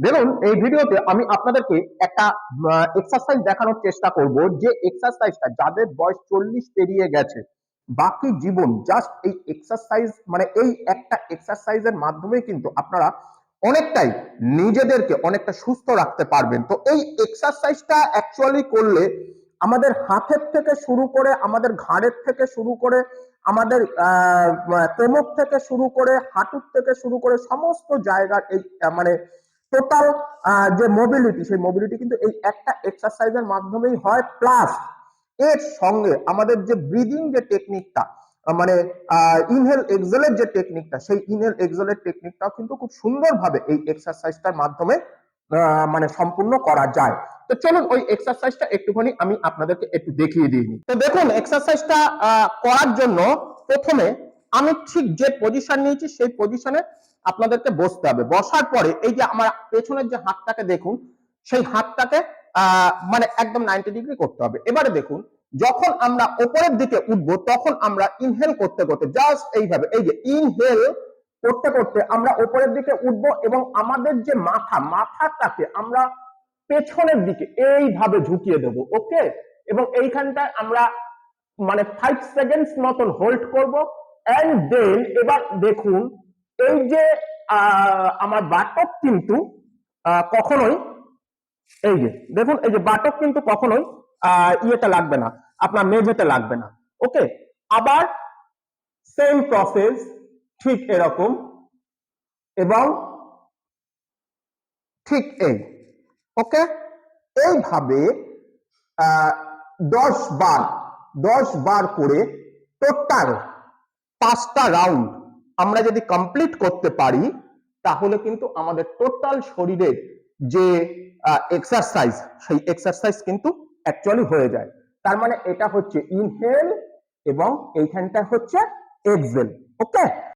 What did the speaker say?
দেখুন এই ভিডিওতে আমি আপনাদেরকে একটা এক্সারসাইজ দেখানোর চেষ্টা করব যে এক্সারসাইজটা যাদের বয়স চল্লিশ পেরিয়ে গেছে বাকি জীবন জাস্ট এই এক্সারসাইজ মানে এই একটা এক্সারসাইজের মাধ্যমে কিন্তু আপনারা অনেকটাই নিজেদেরকে অনেকটা সুস্থ রাখতে পারবেন। তো এই এক্সারসাইজটা অ্যাকচুয়ালি করলে আমাদের হাতের থেকে শুরু করে আমাদের ঘাড়ের থেকে শুরু করে আমাদের আহ, কোমর থেকে শুরু করে হাঁটুর থেকে শুরু করে সমস্ত জায়গার এই মানে টোটাল যে মোবিলিটি সেই মোবিলিটি কিন্তু এই একটা এক্সারসাইজের মাধ্যমেই হয় প্লাস এর সঙ্গে আমাদের যে ব্রিদিং যে টেকনিকটা মানে ইনহেল এক্সেলের যে টেকনিকটা সেই ইনহেল এক্সেলের টেকনিকটাও কিন্তু খুব সুন্দরভাবে এই এক্সারসাইজটার মাধ্যমে মানে সম্পূর্ণ করা যায়। তো চলুন ওই এক্সারসাইজটা একটুখানি আমি আপনাদেরকে একটু দেখিয়ে দিই। তো দেখুন এক্সারসাইজটা করার জন্য প্রথমে আমি ঠিক যে পজিশন নিয়েছি, সেই পজিশনে আপনাদেরকে বসতে হবে। বসার পরে এই যে আমার পেছনের যে হাতটাকে দেখুন, সেই হাতটাকে মানে একদম নাইনটি ডিগ্রি করতে হবে। এবারে দেখুন, যখন আমরা ওপরের দিকে উঠবো, তখন আমরা ইনহেল করতে করতে জাস্ট এইভাবে, এই যে ইনহেল করতে করতে আমরা ওপরের দিকে উঠবো এবং আমাদের যে মাথা, মাথাটাকে আমরা পেছনের দিকে এইভাবে ঝুঁকিয়ে দেবো ওকে এবং এইখানটায় আমরা মানে ফাইভ সেকেন্ডস মতন হোল্ড করব এন্ড দেন এবার দেখুন এই যে আমার বাটক কিন্তু কখনোই, এই যে, দেখুন, এই যে বাটক কিন্তু কখনোই ইয়েতে লাগবে না, আপনার মেঝেতে লাগবে না ওকে আবার সেম প্রসেস ঠিক এরকম, এবং ঠিক এই ওকে এইভাবে দশ বার দশ বার করে টোটাল পাঁচটা রাউন্ড আমরা যদি কমপ্লিট করতে পারি, তাহলে কিন্তু আমাদের টোটাল শরীরের যে এক্সারসাইজ সেই এক্সারসাইজ কিন্তু অ্যাকচুয়ালি হয়ে যায়। তার মানে এটা হচ্ছে ইনহেল এবং এইখানটা হচ্ছে এক্সেল ওকে